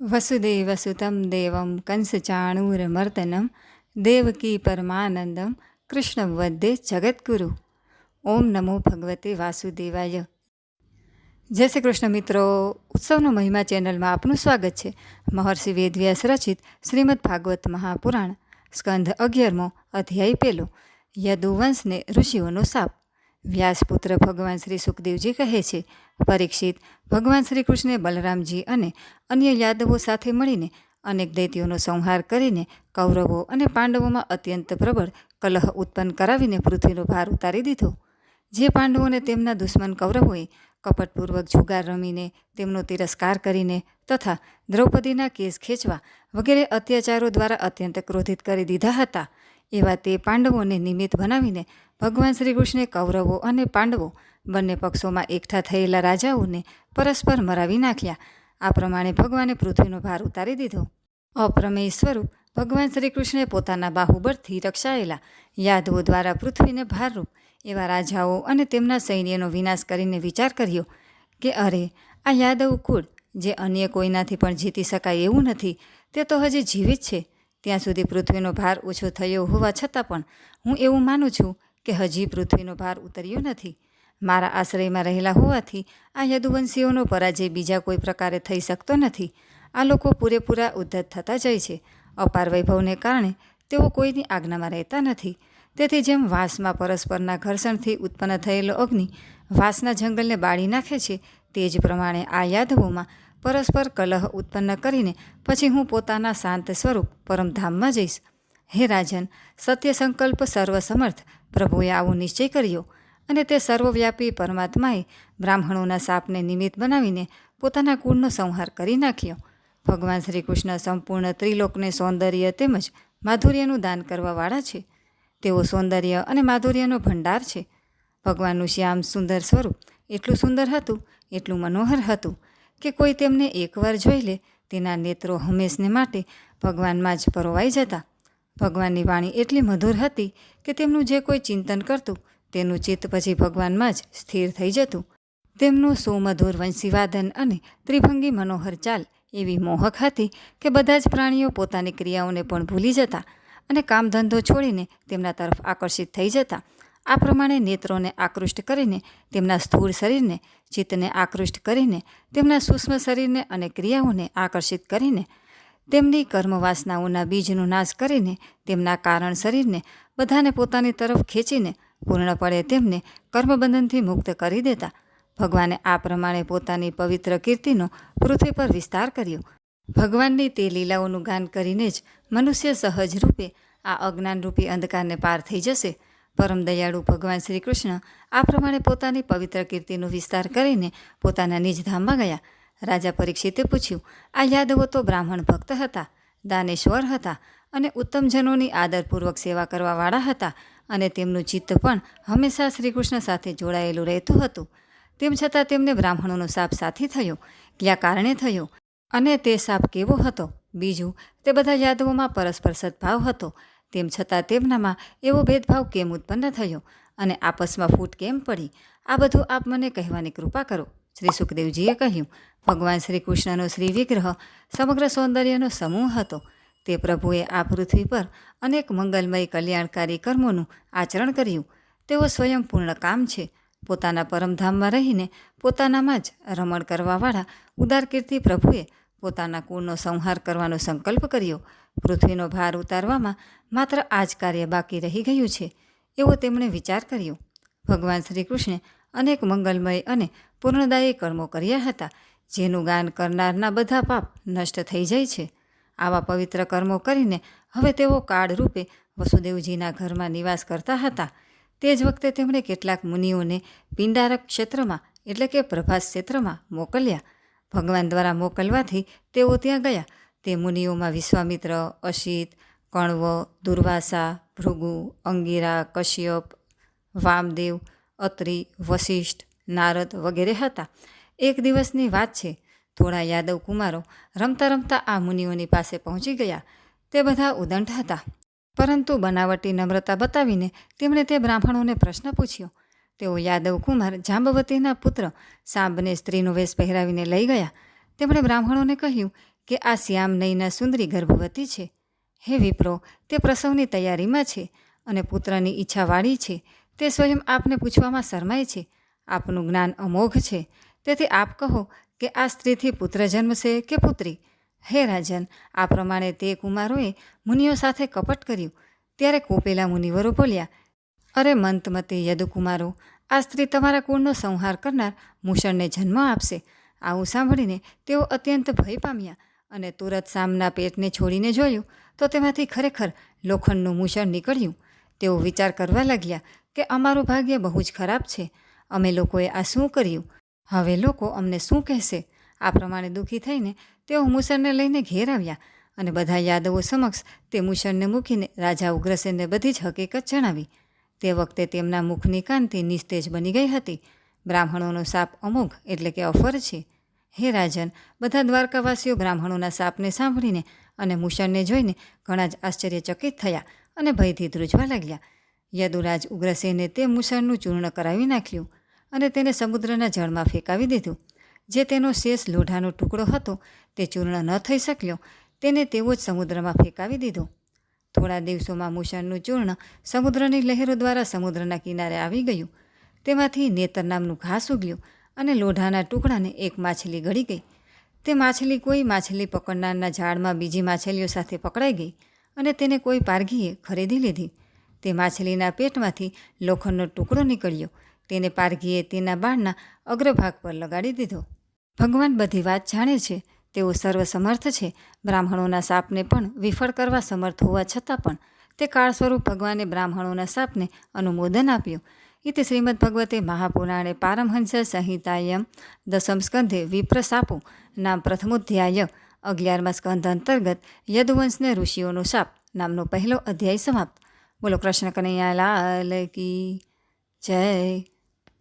વસુદેવસુતમ દેવમ કંસચાણૂરમર્દનમ દેવકી પરમાનંદમ કૃષ્ણ વદ્દે જગદગુરુ ઓમ નમો ભગવતે વાસુદેવાય જય શ્રી કૃષ્ણ મિત્રો ઉત્સવનો મહિમા ચેનલમાં આપનું સ્વાગત છે. મહર્ષિ વેદવ્યાસ રચિત શ્રીમદ ભાગવત મહાપુરાણ સ્કંધ અગિયારમો અધ્યાય પેલો યદુવંશને ઋષિઓનો સાપ. વ્યાસપુત્ર ભગવાન શ્રી સુખદેવજી કહે છે, પરીક્ષિત ભગવાન શ્રી કૃષ્ણે બલરામજી અને અન્ય યાદવો સાથે મળીને અનેક દૈત્યોનો સંહાર કરીને કૌરવો અને પાંડવોમાં અત્યંત પ્રબળ કલહ ઉત્પન્ન કરાવીને પૃથ્વીનો ભાર ઉતારી દીધો. જે પાંડવોને તેમના દુશ્મન કૌરવોએ કપટપૂર્વક જુગાર રમીને તેમનો તિરસ્કાર કરીને તથા દ્રૌપદીના કેસ ખેંચવા વગેરે અત્યાચારો દ્વારા અત્યંત ક્રોધિત કરી દીધા હતા. એવા તે પાંડવોને નિમિત્ત બનાવીને ભગવાન શ્રી કૃષ્ણે કૌરવો અને પાંડવો બંને પક્ષોમાં એકઠા થયેલા રાજાઓને પરસ્પર મરાવી નાખ્યા. આ પ્રમાણે ભગવાને પૃથ્વીનો ભાર ઉતારી દીધો. અપ્રમેય સ્વરૂપ ભગવાન શ્રી કૃષ્ણે પોતાના બાહુબળથી રક્ષાયેલા યાદવો દ્વારા પૃથ્વીને ભારરૂપ એવા રાજાઓ અને તેમના સૈન્યનો વિનાશ કરીને વિચાર કર્યો કે અરે, આ યાદવ કુળ જે અન્ય કોઈનાથી પણ જીતી શકાય એવું નથી, તે તો હજી જીવિત છે. ત્યાં સુધી પૃથ્વીનો ભાર ઓછો થયો હોવા છતાં પણ હું એવું માનું છું કે હજી પૃથ્વીનો ભાર ઉતર્યો નથી. મારા આશ્રયમાં રહેલા હોવાથી આ યદુવંશીઓનો પરાજય બીજા કોઈ પ્રકારે થઈ શકતો નથી. આ લોકો પૂરેપૂરા ઉદ્ધત થતા જાય છે. અપાર વૈભવને કારણે તેઓ કોઈની આજ્ઞામાં રહેતા નથી. તેથી જેમ વાંસમાં પરસ્પરના ઘર્ષણથી ઉત્પન્ન થયેલો અગ્નિ વાંસના જંગલને બાળી નાખે છે તે જ પ્રમાણે આ યાદવોમાં પરસ્પર કલહ ઉત્પન્ન કરીને પછી હું પોતાના શાંત સ્વરૂપ પરમધામમાં જઈશ. હે રાજન સત્ય સંકલ્પ સર્વસમર્થ. પ્રભુએ આવો નિશ્ચય કર્યો અને તે સર્વવ્યાપી પરમાત્માએ બ્રાહ્મણોના સાપને નિમિત્ત બનાવીને પોતાના કુળનો સંહાર કરી નાખ્યો. ભગવાન શ્રી કૃષ્ણ સંપૂર્ણ ત્રિલોકને સૌંદર્ય તેમજ માધુર્યનું દાન કરવાવાળા છે. તેઓ સૌંદર્ય અને માધુર્યનો ભંડાર છે. ભગવાનનું શ્યામ સુંદર સ્વરૂપ એટલું સુંદર હતું, એટલું મનોહર હતું કે કોઈ તેમને એકવાર જોઈ લે, તેના નેત્રો હંમેશને માટે ભગવાનમાં જ પરોવાઈ જતા. ભગવાનની વાણી એટલી મધુર હતી કે તેમનું જે કોઈ ચિંતન કરતું, તેનું ચિત્ત પછી ભગવાનમાં જ સ્થિર થઈ જતું. તેમનું સુમધુર વંશીવાદન અને ત્રિભંગી મનોહર ચાલ એવી મોહક હતી કે બધા જ પ્રાણીઓ પોતાની ક્રિયાઓને પણ ભૂલી જતા અને કામધંધો છોડીને તેમના તરફ આકર્ષિત થઈ જતા. આ પ્રમાણે નેત્રોને આકૃષ્ટ કરીને, તેમના સ્થૂળ શરીરને, ચિત્તને આકૃષ્ટ કરીને, તેમના સૂક્ષ્મ શરીરને અને ક્રિયાઓને આકર્ષિત કરીને, તેમની કર્મવાસનાઓના બીજનો નાશ કરીને, તેમના કારણ શરીરને બધાને પોતાની તરફ ખેંચીને, પૂર્ણપણે તેમને કર્મબંધનથી મુક્ત કરી દેતા. ભગવાને આ પ્રમાણે પોતાની પવિત્ર કીર્તિનો પૃથ્વી પર વિસ્તાર કર્યો. ભગવાનની તે લીલાઓનું ગાન કરીને જ મનુષ્ય સહજ રૂપે આ અજ્ઞાનરૂપી અંધકારને પાર થઈ જશે. પરમ દયાળુ ભગવાન શ્રી કૃષ્ણ આ પ્રમાણે પોતાની પવિત્ર કીર્તિનો વિસ્તાર કરીને પોતાના નિજધામમાં ગયા. રાજા પરીક્ષિતે પૂછ્યું, આ યાદવો તો બ્રાહ્મણ ભક્ત હતા, દાનેશ્વર હતા અને ઉત્તમજનોની આદરપૂર્વક સેવા કરવાવાળા હતા અને તેમનું ચિત્ત પણ હંમેશા શ્રીકૃષ્ણ સાથે જોડાયેલું રહેતું હતું. તેમ છતાં તેમને બ્રાહ્મણોનો સાપ સાથી થયો ક્યાં કારણે થયો અને તે સાપ કેવો હતો, બીજું તે બધા યાદવોમાં પરસ્પર સદભાવ હતો. તેમ છતાં તેમનામાં એવો ભેદભાવ કેમ ઉત્પન્ન થયો અને આપસમાં ફૂટ કેમ પડી? આ બધું આપ મને કહેવાની કૃપા કરો. શ્રી સુખદેવજીએ કહ્યું, ભગવાન શ્રી કૃષ્ણનો શ્રી વિગ્રહ સમગ્ર સૌંદર્યનો સમૂહ હતો. તે પ્રભુએ આ પૃથ્વી પર અનેક મંગલમય કલ્યાણકારી કર્મોનું આચરણ કર્યું. તેઓ સ્વયં પૂર્ણ કામ છે. પોતાના પરમધામમાં રહીને પોતાનામાં જ રમણ કરવાવાળા ઉદારકીર્તિ પ્રભુએ પોતાના કુળનો સંહાર કરવાનો સંકલ્પ કર્યો. પૃથ્વીનો ભાર ઉતારવામાં માત્ર આ જ કાર્ય બાકી રહી ગયું છે, એવો તેમણે વિચાર કર્યો. ભગવાન શ્રી કૃષ્ણે અનેક મંગલમય અને પૂર્ણદાયી કર્મો કર્યા હતા, જેનું ગાન કરનારના બધા પાપ નષ્ટ થઈ જાય છે. આવા પવિત્ર કર્મો કરીને હવે તેઓ કાળરૂપે વસુદેવજીના ઘરમાં નિવાસ કરતા હતા. તે જ વખતે તેમણે કેટલાક મુનિઓને પિંડારક ક્ષેત્રમાં, એટલે કે પ્રભાસ ક્ષેત્રમાં મોકલ્યા. ભગવાન દ્વારા મોકલવાથી તેઓ ત્યાં ગયા. તે મુનિઓમાં વિશ્વામિત્ર, અશિત કણવ દુર્વાસા, ભૃગુ, અંગીરા, કશ્યપ, વામદેવ, અત્રિ વશિષ્ઠ નારદ વગેરે હતા. એક દિવસની વાત છે. થોડા યાદવ કુમારો રમતા રમતા આ મુનિઓની પાસે પહોંચી ગયા. તે બધા ઉદંડ હતા. પરંતુ બનાવટી નમ્રતા બતાવીને તેમણે તે બ્રાહ્મણોને પ્રશ્ન પૂછ્યો તેઓ યાદવ કુમાર જાંબવતીના પુત્ર સાંબને સ્ત્રીનો વેશ પહેરાવીને લઈ ગયા. તેમણે બ્રાહ્મણોને કહ્યું કે આ શ્યામ નયના સુંદરી ગર્ભવતી છે. હે વિપ્રો, તે પ્રસવની તૈયારીમાં છે અને પુત્રની ઈચ્છાવાળી છે. તે સ્વયં આપને પૂછવામાં શરમાય છે. આપનું જ્ઞાન અમોઘ છે. તેથી આપ કહો કે આ સ્ત્રીથી પુત્ર જન્મશે કે પુત્રી? હે રાજન, આ પ્રમાણે તે કુમારોએ મુનિઓ સાથે કપટ કર્યું. ત્યારે કોપેલા મુનિવરો બોલ્યા અરે મંતમતી યદુકુમારો, આ સ્ત્રી તમારા કુળનો સંહાર કરનાર મૂષણને જન્મ આપશે. આવું સાંભળીને તેઓ અત્યંત ભય પામ્યા અને તુરત સામના પેટને છોડીને જોયું તો તેમાંથી ખરેખર લોખંડનું મૂષણ નીકળ્યું. તેઓ વિચાર કરવા લાગ્યા કે અમારું ભાગ્ય બહુ જ ખરાબ છે. અમે લોકોએ આ શું કર્યું? હવે લોકો અમને શું કહેશે? આ પ્રમાણે દુઃખી થઈને તેઓ મૂષણને લઈને ઘેર આવ્યા અને બધા યાદવો સમક્ષ તે મૂષણને મૂકીને રાજા ઉગ્રસેનને બધી જ હકીકત જણાવી. તે વખતે તેમના મુખની કાંતિ નિસ્તેજ બની ગઈ હતી. બ્રાહ્મણોનો સાપ અમુક એટલે કે અફર છે. હે રાજન, બધા દ્વારકાવાસીઓ બ્રાહ્મણોના સાપને સાંભળીને અને મૂષણને જોઈને ઘણા જ આશ્ચર્યચકિત થયા અને ભયથી ધ્રુજવા લાગ્યા. યદુરાજ ઉગ્રસેને તે મૂષણનું ચૂર્ણ કરાવી નાખ્યું અને તેને સમુદ્રના જળમાં ફેંકાવી દીધું. જે તેનો શેષ લોઢાનો ટુકડો હતો તે ચૂર્ણ ન થઈ શક્યો, તેને તેવો જ સમુદ્રમાં ફેંકાવી દીધો. થોડા દિવસોમાં મુશળનું ચૂર્ણ સમુદ્રની લહેરો દ્વારા સમુદ્રના કિનારે આવી ગયું. તેમાંથી નેતર નામનું ઘાસ ઉગ્યું અને લોઢાના ટુકડાને એક માછલી ગળી ગઈ. તે માછલી કોઈ માછલી પકડનારના ઝાડમાં બીજી માછલીઓ સાથે પકડાઈ ગઈ અને તેને કોઈ પારઘીએ ખરીદી લીધી. તે માછલીના પેટમાંથી લોખંડનો ટુકડો નીકળ્યો. તેને પારઘીએ તેના બાળના અગ્રભાગ પર લગાડી દીધો. ભગવાન બધી વાત જાણે છે. તેઓ સર્વસમર્થ છે. બ્રાહ્મણોના સાપને પણ વિફળ કરવા સમર્થ હોવા છતાં પણ તે કાળ સ્વરૂપ ભગવાને બ્રાહ્મણોના સાપને અનુમોદન આપ્યું. ઇતિ શ્રીમદ ભગવતે મહાપુરાણે પારમહંસ સંહિતાયમ દસમ સ્કંધે વિપ્રસાપો નામ પ્રથમોધ્યાય અગિયારમા સ્કંધ અંતર્ગત યદુવંશને ઋષિઓનો શાપ નામનો પહેલો અધ્યાય સમાપ્ત. બોલો કૃષ્ણ કનૈયા લાલ કી જય.